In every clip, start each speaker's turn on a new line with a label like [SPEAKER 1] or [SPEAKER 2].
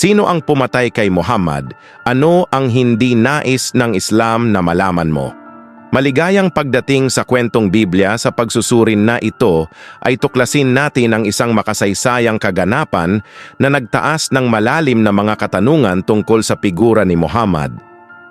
[SPEAKER 1] Sino ang pumatay kay Muhammad? Ano ang hindi nais ng Islam na malaman mo? Maligayang pagdating sa kwentong Biblia sa pagsusurin na ito ay tuklasin natin ang isang makasaysayang kaganapan na nagtaas ng malalim na mga katanungan tungkol sa figura ni Muhammad.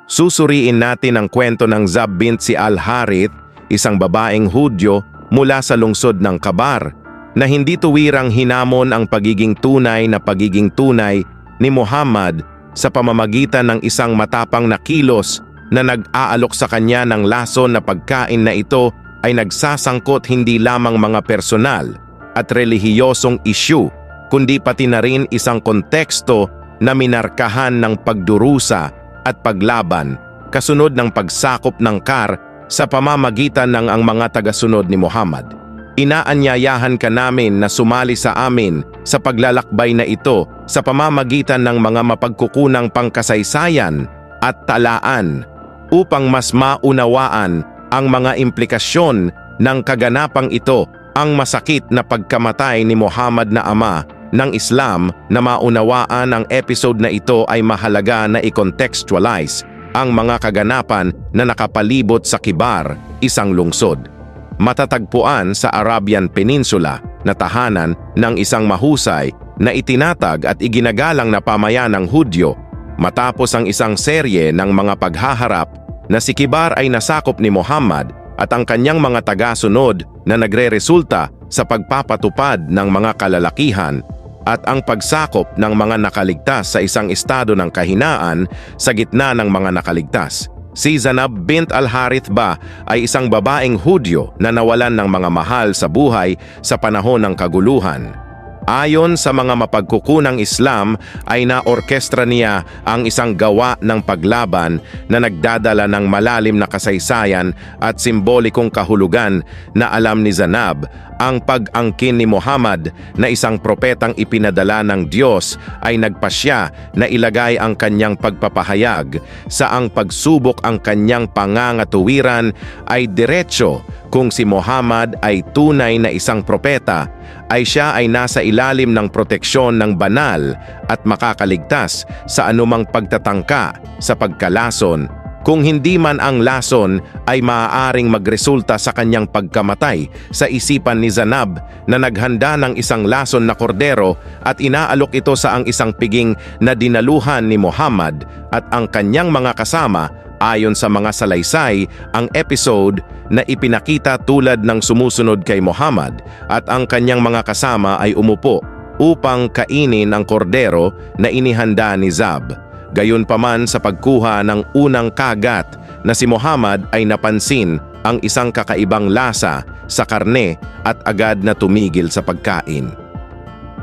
[SPEAKER 1] Susuriin natin ang kwento ng Zab bint si Al-Harith, isang babaeng Hudyo mula sa lungsod ng Kabar, na hindi tuwirang hinamon ang pagiging tunay na pagiging tunay ni Muhammad sa pamamagitan ng isang matapang na kilos na nag-aalok sa kanya ng lason na pagkain na ito ay nagsasangkot hindi lamang mga personal at relihiyosong isyu, kundi pati na rin isang konteksto na minarkahan ng pagdurusa at paglaban kasunod ng pagsakop ng Kar sa pamamagitan ng ang mga tagasunod ni Muhammad. Inaanyayahan ka namin na sumali sa amin sa paglalakbay na ito sa pamamagitan ng mga mapagkukunang pangkasaysayan at talaan upang mas maunawaan ang mga implikasyon ng kaganapang ito ang masakit na pagkamatay ni Muhammad na ama ng Islam na maunawaan ang episode na ito ay mahalaga na i-contextualize ang mga kaganapan na nakapalibot sa Kibar, isang lungsod. Matatagpuan sa Arabian Peninsula na tahanan ng isang mahusay na itinatag at iginagalang na pamayanang Hudyo matapos ang isang serye ng mga paghaharap na si Kibar ay nasakop ni Muhammad at ang kanyang mga taga-sunod na nagre-resulta sa pagpapatupad ng mga kalalakihan at ang pagsakop ng mga nakaligtas sa isang estado ng kahinaan sa gitna ng mga nakaligtas. Si Zanab bint al-Harith ba ay isang babaeng Hudyo na nawalan ng mga mahal sa buhay sa panahon ng kaguluhan. Ayon sa mga mapagkukunang Islam ay naorkestra niya ang isang gawa ng paglaban na nagdadala ng malalim na kasaysayan at simbolikong kahulugan na alam ni Zanab ang pag-angkin ni Muhammad na isang propetang ipinadala ng Diyos ay nagpasya na ilagay ang kanyang pagpapahayag. Sa ang pagsubok ang kanyang pangangatuwiran ay diretsyo kung si Muhammad ay tunay na isang propeta ay siya ay nasa ilalim ng proteksyon ng banal at makakaligtas sa anumang pagtatangka sa pagkalason. Kung hindi man ang lason ay maaaring magresulta sa kanyang pagkamatay sa isipan ni Zanab na naghanda ng isang lason na kordero at inaalok ito sa ang isang piging na dinaluhan ni Muhammad at ang kanyang mga kasama ayon sa mga salaysay ang episode na ipinakita tulad ng sumusunod kay Muhammad at ang kanyang mga kasama ay umupo upang kainin ang kordero na inihanda ni Zab. Gayunpaman sa pagkuha ng unang kagat na si Muhammad ay napansin ang isang kakaibang lasa sa karne at agad na tumigil sa pagkain.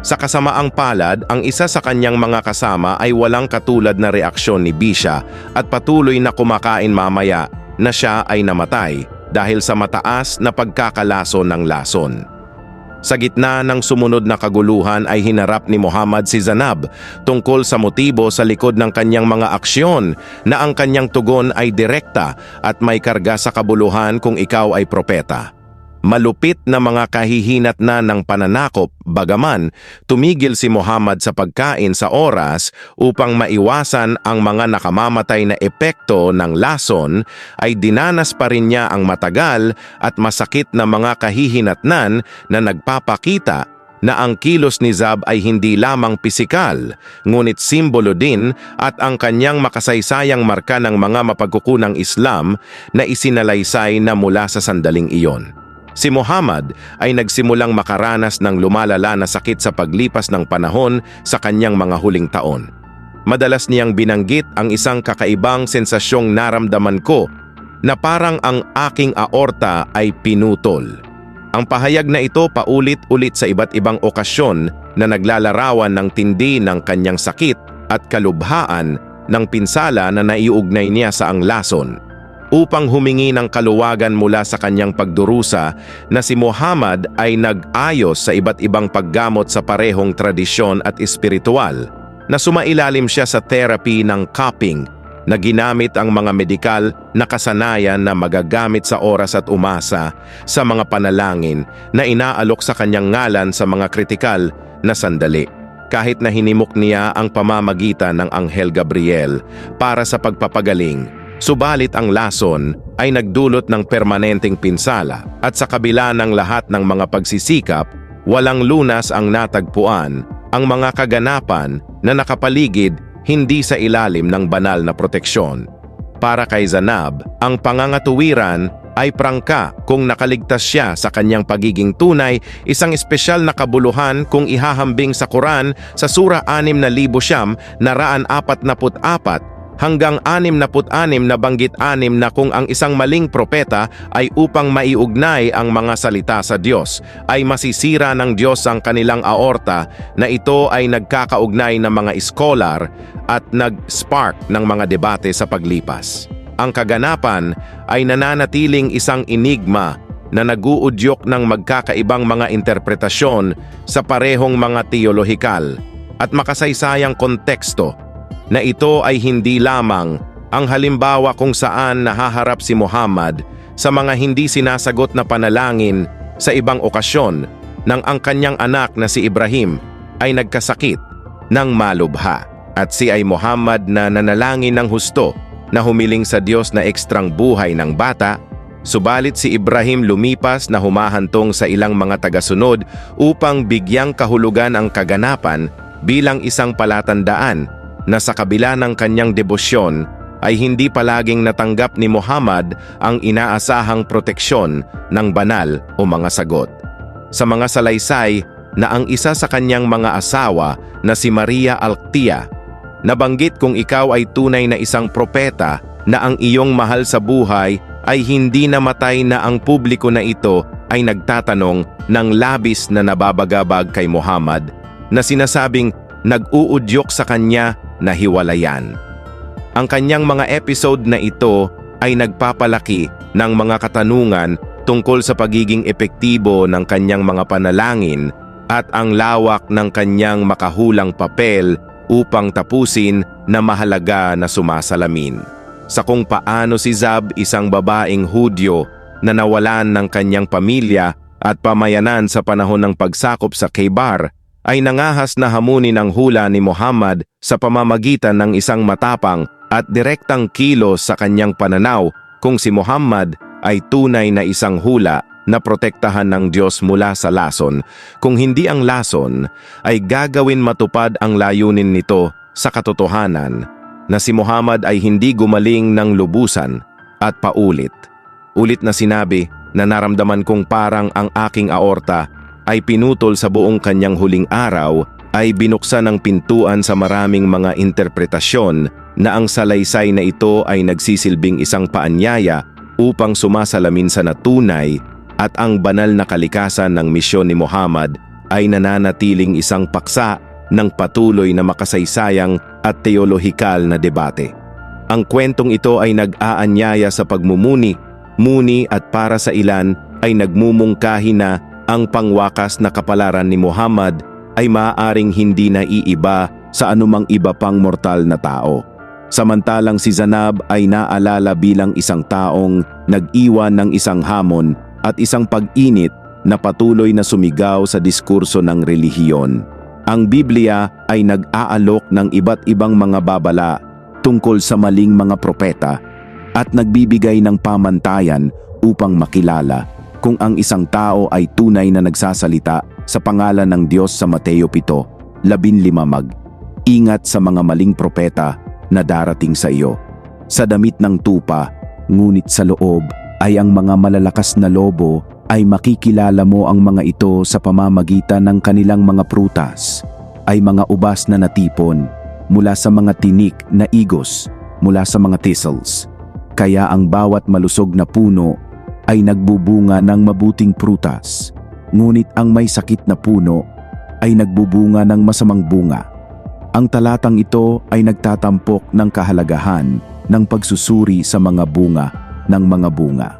[SPEAKER 1] Sa kasamaang palad, ang isa sa kanyang mga kasama ay walang katulad na reaksyon ni Bisha at patuloy na kumakain mamaya na siya ay namatay dahil sa mataas na pagkakalaso ng lason. Sa gitna ng sumunod na kaguluhan ay hinarap ni Muhammad si Zanab tungkol sa motibo sa likod ng kanyang mga aksyon na ang kanyang tugon ay direkta at may karga sa kabuluhan kung ikaw ay propeta. Malupit na mga kahihinat na ng pananakop, bagaman tumigil si Muhammad sa pagkain sa oras upang maiwasan ang mga nakamamatay na epekto ng lason, ay dinanas pa rin niya ang matagal at masakit na mga kahihinatnan na nagpapakita na ang kilos ni Zab ay hindi lamang pisikal, ngunit simbolo din at ang kanyang makasaysayang marka ng mga mapagkukunang Islam na isinalaysay na mula sa sandaling iyon. Si Muhammad ay nagsimulang makaranas ng lumalala na sakit sa paglipas ng panahon sa kanyang mga huling taon. Madalas niyang binanggit ang isang kakaibang sensasyong naramdaman ko na parang ang aking aorta ay pinutol. Ang pahayag na ito paulit-ulit sa iba't ibang okasyon na naglalarawan ng tindi ng kanyang sakit at kalubhaan ng pinsala na naiugnay niya sa ang lason upang humingi ng kaluwagan mula sa kanyang pagdurusa na si Muhammad ay nag-ayos sa iba't ibang paggamot sa parehong tradisyon at espiritual na sumailalim siya sa therapy ng cupping na ginamit ang mga medikal na kasanayan na magagamit sa oras at umasa sa mga panalangin na inaalok sa kanyang ngalan sa mga kritikal na sandali. kahit na hinimok niya ang pamamagitan ng Anghel Gabriel para sa pagpapagaling. Subalit ang lason ay nagdulot ng permanenteng pinsala at sa kabila ng lahat ng mga pagsisikap, walang lunas ang natagpuan, ang mga kaganapan na nakapaligid hindi sa ilalim ng banal na proteksyon. Para kay Zanab, ang pangangatuwiran ay prangka kung nakaligtas siya sa kanyang pagiging tunay, isang espesyal na kabuluhan kung ihahambing sa Quran sa Sura 6 na raan apat hanggang anim naput anim na banggit anim na kung ang isang maling propeta ay upang maiugnay ang mga salita sa Diyos, ay masisira ng Diyos ang kanilang aorta na ito ay nagkakaugnay ng mga iskolar at nag-spark ng mga debate sa paglipas. Ang kaganapan ay nananatiling isang enigma na naguudyok ng magkakaibang mga interpretasyon sa parehong mga teolohikal at makasaysayang konteksto na ito ay hindi lamang ang halimbawa kung saan nahaharap si Muhammad sa mga hindi sinasagot na panalangin sa ibang okasyon nang ang kanyang anak na si Ibrahim ay nagkasakit ng malubha at si ay Muhammad na nanalangin ng husto na humiling sa Diyos na ekstrang buhay ng bata, subalit si Ibrahim lumipas na humahantong sa ilang mga tagasunod upang bigyang kahulugan ang kaganapan bilang isang palatandaan na sa kabila ng kanyang debosyon ay hindi palaging natanggap ni Muhammad ang inaasahang proteksyon ng banal o mga sagot. Sa mga salaysay na ang isa sa kanyang mga asawa na si Maria Alctia Nabanggit kung ikaw ay tunay na isang propeta na ang iyong mahal sa buhay ay hindi namatay na ang publiko na ito ay nagtatanong ng labis na nababagabag kay Muhammad na sinasabing nag-uudyok sa kanya na hiwalayan. Ang kanyang mga episode na ito ay nagpapalaki ng mga katanungan tungkol sa pagiging epektibo ng kanyang mga panalangin at ang lawak ng kanyang makahulang papel upang tapusin na mahalaga na sumasalamin. Sa kung paano si Zab isang babaeng Hudyo na nawalan ng kanyang pamilya at pamayanan sa panahon ng pagsakop sa Khaybar ay nangahas na hamunin ang hula ni Muhammad sa pamamagitan ng isang matapang at direktang kilos sa kanyang pananaw kung si Muhammad ay tunay na isang hula na protektahan ng Diyos mula sa lason. Kung hindi ang lason, ay gagawin matupad ang layunin nito sa katotohanan na si Muhammad ay hindi gumaling ng lubusan at paulit. Ulit na sinabi na naramdaman kong parang ang aking aorta ay pinutol sa buong kanyang huling araw ay binuksan ng pintuan sa maraming mga interpretasyon na ang salaysay na ito ay nagsisilbing isang paanyaya upang sumasalamin sa natunay at ang banal na kalikasan ng misyon ni Muhammad ay nananatiling isang paksa ng patuloy na makasaysayang at teolohikal na debate. Ang kwentong ito ay nag-aanyaya sa pagmumuni, muni at para sa ilan ay nagmumungkahi na ang pangwakas na kapalaran ni Muhammad ay maaaring hindi na iiba sa anumang iba pang mortal na tao. Samantalang si Zanab ay naalala bilang isang taong nag-iwan ng isang hamon at isang pag-init na patuloy na sumigaw sa diskurso ng relihiyon. Ang Biblia ay nag-aalok ng iba't ibang mga babala tungkol sa maling mga propeta at nagbibigay ng pamantayan upang makilala kung ang isang tao ay tunay na nagsasalita sa pangalan ng Diyos sa Mateo 7, 15 mag. Ingat sa mga maling propeta na darating sa iyo. Sa damit ng tupa, ngunit sa loob ay ang mga malalakas na lobo ay makikilala mo ang mga ito sa pamamagitan ng kanilang mga prutas, ay mga ubas na natipon mula sa mga tinik na igos mula sa mga thistles. Kaya ang bawat malusog na puno ay nagbubunga ng mabuting prutas, ngunit ang may sakit na puno ay nagbubunga ng masamang bunga. Ang talatang ito ay nagtatampok ng kahalagahan ng pagsusuri sa mga bunga ng mga bunga.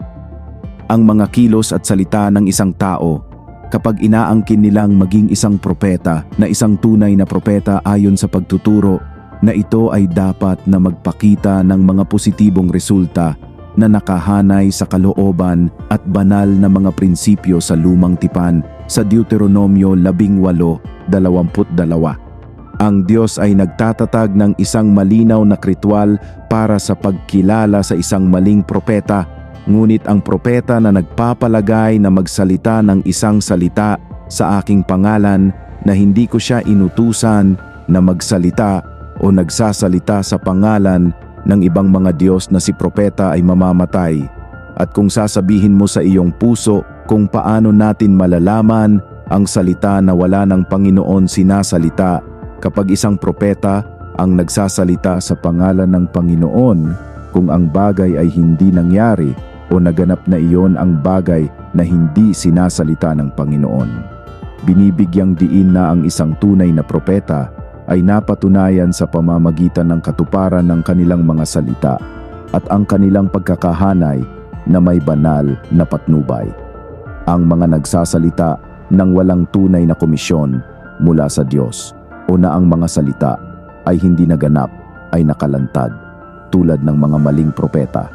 [SPEAKER 1] Ang mga kilos at salita ng isang tao kapag inaangkin nilang maging isang propeta na isang tunay na propeta ayon sa pagtuturo na ito ay dapat na magpakita ng mga positibong resulta na nakahanay sa kalooban at banal na mga prinsipyo sa lumang tipan sa Deuteronomio 18:22.
[SPEAKER 2] Ang Diyos ay nagtatatag ng isang malinaw na ritual para sa pagkilala sa isang maling propeta, ngunit ang propeta na nagpapalagay na magsalita ng isang salita sa aking pangalan na hindi ko siya inutusan na magsalita o nagsasalita sa pangalan ng ibang mga Diyos na si propeta ay mamamatay. At kung sasabihin mo sa iyong puso kung paano natin malalaman ang salita na wala ng Panginoon sinasalita kapag isang propeta ang nagsasalita sa pangalan ng Panginoon kung ang bagay ay hindi nangyari o naganap na iyon ang bagay na hindi sinasalita ng Panginoon. Binibigyang diin na ang isang tunay na propeta ay napatunayan sa pamamagitan ng katuparan ng kanilang mga salita at ang kanilang pagkakahanay na may banal na patnubay. Ang mga nagsasalita ng walang tunay na komisyon mula sa Diyos o na ang mga salita ay hindi naganap ay nakalantad tulad ng mga maling propeta.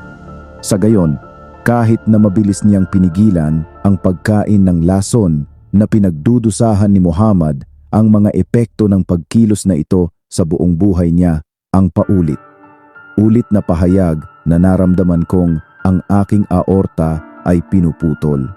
[SPEAKER 2] Sa gayon, kahit na mabilis niyang pinigilan ang pagkain ng lason na pinagdudusahan ni Muhammad ang mga epekto ng pagkilos na ito sa buong buhay niya ang paulit. Ulit na pahayag na naramdaman kong ang aking aorta ay pinuputol.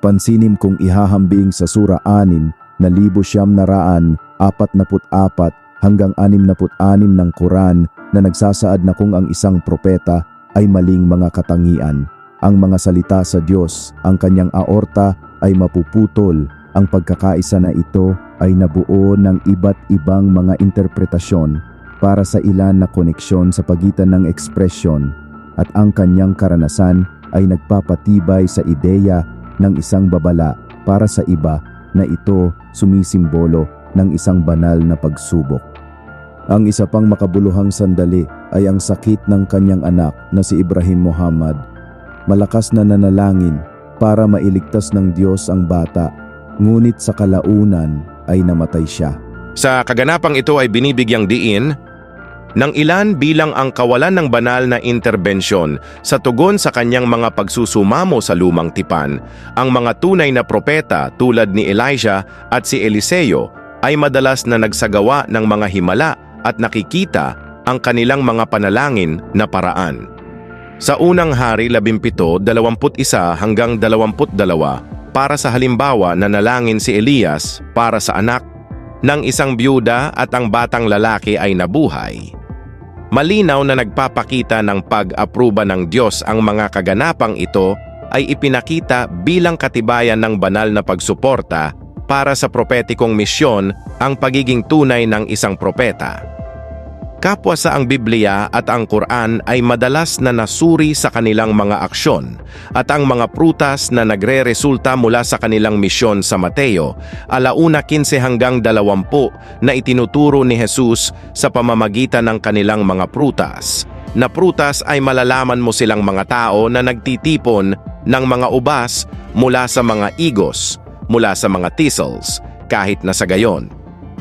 [SPEAKER 2] Pansinim kong ihahambing sa Sura 6 na libo siyam na raan, apat naput apat hanggang anim naput anim ng Quran na nagsasaad na kung ang isang propeta ay maling mga katangian. Ang mga salita sa Diyos, ang kanyang aorta ay mapuputol. Ang pagkakaisa na ito ay nabuo ng iba't ibang mga interpretasyon para sa ilan na koneksyon sa pagitan ng ekspresyon at ang kanyang karanasan ay nagpapatibay sa ideya ng isang babala para sa iba na ito sumisimbolo ng isang banal na pagsubok. Ang isa pang makabuluhang sandali ay ang sakit ng kanyang anak na si Ibrahim Muhammad. Malakas na nanalangin para mailigtas ng Diyos ang bata, ngunit sa kalaunan ay namatay siya.
[SPEAKER 1] Sa kaganapang ito ay binibigyang diin ng ilan bilang ang kawalan ng banal na interbensyon sa tugon sa kanyang mga pagsusumamo sa lumang tipan. Ang mga tunay na propeta tulad ni Elijah at si Eliseo ay madalas na nagsagawa ng mga himala at nakikita ang kanilang mga panalangin na paraan. Sa unang hari 17, 21 hanggang 22 para sa halimbawa na nalangin si Elias para sa anak ng isang byuda at ang batang lalaki ay nabuhay. Malinaw na nagpapakita ng pag-aproba ng Diyos ang mga kaganapang ito ay ipinakita bilang katibayan ng banal na pagsuporta para sa propetikong misyon ang pagiging tunay ng isang propeta. Kapwa sa ang Biblia at ang Quran ay madalas na nasuri sa kanilang mga aksyon at ang mga prutas na nagre-resulta mula sa kanilang misyon sa Mateo, alauna 15 hanggang 20 na itinuturo ni Jesus sa pamamagitan ng kanilang mga prutas. Na prutas ay malalaman mo silang mga tao na nagtitipon ng mga ubas mula sa mga igos, mula sa mga thistles, kahit na sa gayon.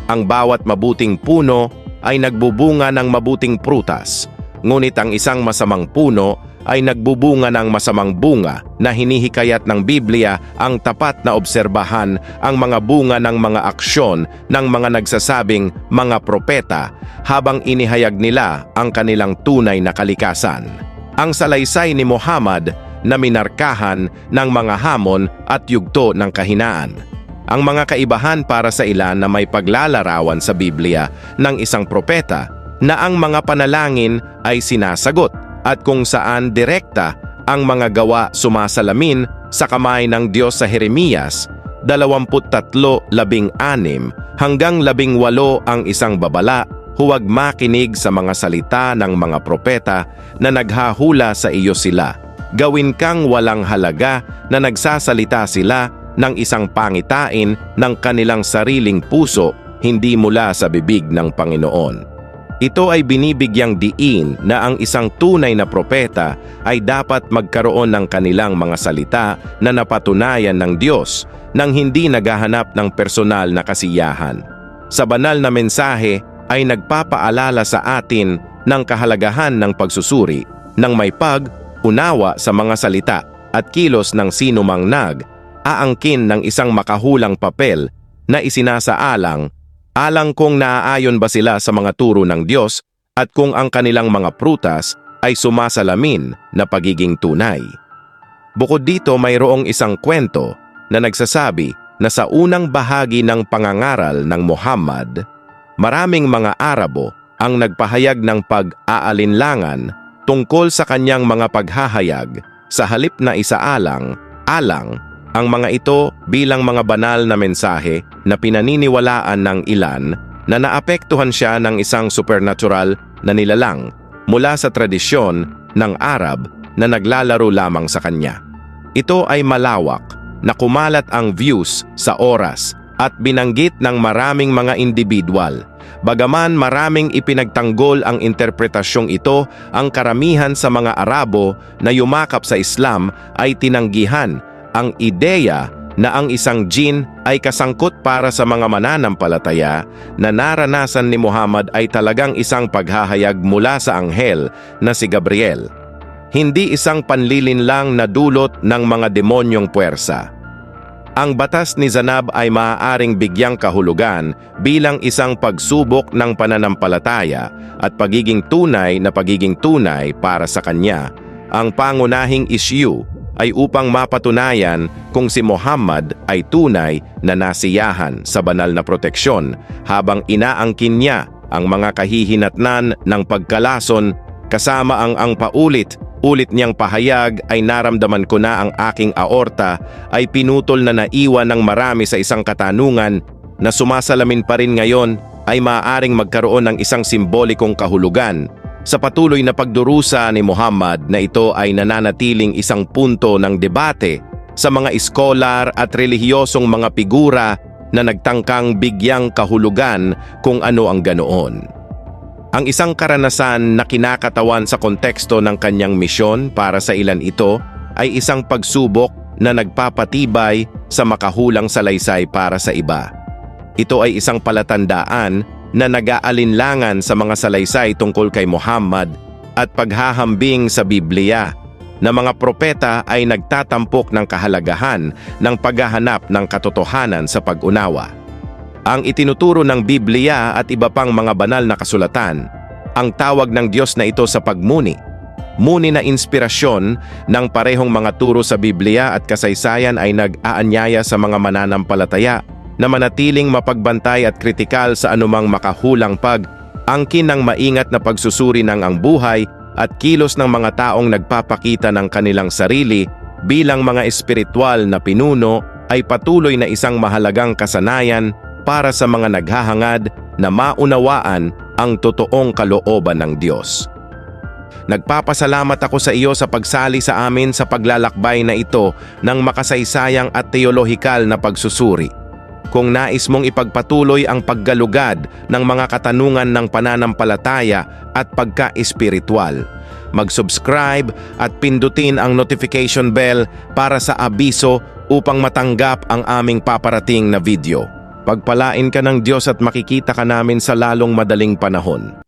[SPEAKER 1] Ang bawat mabuting puno ay nagbubunga ng mabuting prutas, ngunit ang isang masamang puno ay nagbubunga ng masamang bunga na hinihikayat ng Biblia ang tapat na obserbahan ang mga bunga ng mga aksyon ng mga nagsasabing mga propeta habang inihayag nila ang kanilang tunay na kalikasan. Ang salaysay ni Muhammad na minarkahan ng mga hamon at yugto ng kahinaan ang mga kaibahan para sa ilan na may paglalarawan sa Biblia ng isang propeta na ang mga panalangin ay sinasagot at kung saan direkta ang mga gawa sumasalamin sa kamay ng Diyos sa Jeremias 23:16 hanggang 18 ang isang babala huwag makinig sa mga salita ng mga propeta na naghahula sa iyo sila. Gawin kang walang halaga na nagsasalita sila ng isang pangitain ng kanilang sariling puso hindi mula sa bibig ng Panginoon. Ito ay binibigyang diin na ang isang tunay na propeta ay dapat magkaroon ng kanilang mga salita na napatunayan ng Diyos nang hindi naghahanap ng personal na kasiyahan. Sa banal na mensahe ay nagpapaalala sa atin ng kahalagahan ng pagsusuri ng may pag-unawa sa mga salita at kilos ng sinumang nag aangkin ng isang makahulang papel na isinasaalang alang kung naaayon ba sila sa mga turo ng Diyos at kung ang kanilang mga prutas ay sumasalamin na pagiging tunay. Bukod dito mayroong isang kwento na nagsasabi na sa unang bahagi ng pangangaral ng Muhammad, maraming mga Arabo ang nagpahayag ng pag-aalinlangan tungkol sa kanyang mga paghahayag sa halip na isaalang, alang, ang mga ito bilang mga banal na mensahe na pinaniniwalaan ng ilan na naapektuhan siya ng isang supernatural na nilalang mula sa tradisyon ng Arab na naglalaro lamang sa kanya. Ito ay malawak na kumalat ang views sa oras at binanggit ng maraming mga individual. Bagaman maraming ipinagtanggol ang interpretasyong ito, ang karamihan sa mga Arabo na yumakap sa Islam ay tinanggihan ang ideya na ang isang jin ay kasangkot para sa mga mananampalataya na naranasan ni Muhammad ay talagang isang paghahayag mula sa anghel na si Gabriel. Hindi isang panlilinlang na dulot ng mga demonyong puwersa. Ang batas ni Zanab ay maaaring bigyang kahulugan bilang isang pagsubok ng pananampalataya at pagiging tunay na pagiging tunay para sa kanya. Ang pangunahing issue ay upang mapatunayan kung si Muhammad ay tunay na nasiyahan sa banal na proteksyon habang inaangkin niya ang mga kahihinatnan ng pagkalason kasama ang ang paulit ulit niyang pahayag ay naramdaman ko na ang aking aorta ay pinutol na naiwan ng marami sa isang katanungan na sumasalamin pa rin ngayon ay maaaring magkaroon ng isang simbolikong kahulugan sa patuloy na pagdurusa ni Muhammad na ito ay nananatiling isang punto ng debate sa mga iskolar at relihiyosong mga figura na nagtangkang bigyang kahulugan kung ano ang ganoon. Ang isang karanasan na kinakatawan sa konteksto ng kanyang misyon para sa ilan ito ay isang pagsubok na nagpapatibay sa makahulang salaysay para sa iba. Ito ay isang palatandaan na nag-aalinlangan sa mga salaysay tungkol kay Muhammad at paghahambing sa Biblia na mga propeta ay nagtatampok ng kahalagahan ng paghahanap ng katotohanan sa pag-unawa ang itinuturo ng Biblia at iba pang mga banal na kasulatan, ang tawag ng Diyos na ito sa pagmuni. Muni na inspirasyon ng parehong mga turo sa Biblia at kasaysayan ay nag-aanyaya sa mga mananampalataya na manatiling mapagbantay at kritikal sa anumang makahulang pag angkin ng maingat na pagsusuri ng ang buhay at kilos ng mga taong nagpapakita ng kanilang sarili bilang mga espiritual na pinuno ay patuloy na isang mahalagang kasanayan para sa mga naghahangad na maunawaan ang totoong kalooban ng Diyos. Nagpapasalamat ako sa iyo sa pagsali sa amin sa paglalakbay na ito ng makasaysayang at teolohikal na pagsusuri. Kung nais mong ipagpatuloy ang paggalugad ng mga katanungan ng pananampalataya at pagka-espiritual, mag-subscribe at pindutin ang notification bell para sa abiso upang matanggap ang aming paparating na video. Pagpalain ka ng Diyos at makikita ka namin sa lalong madaling panahon.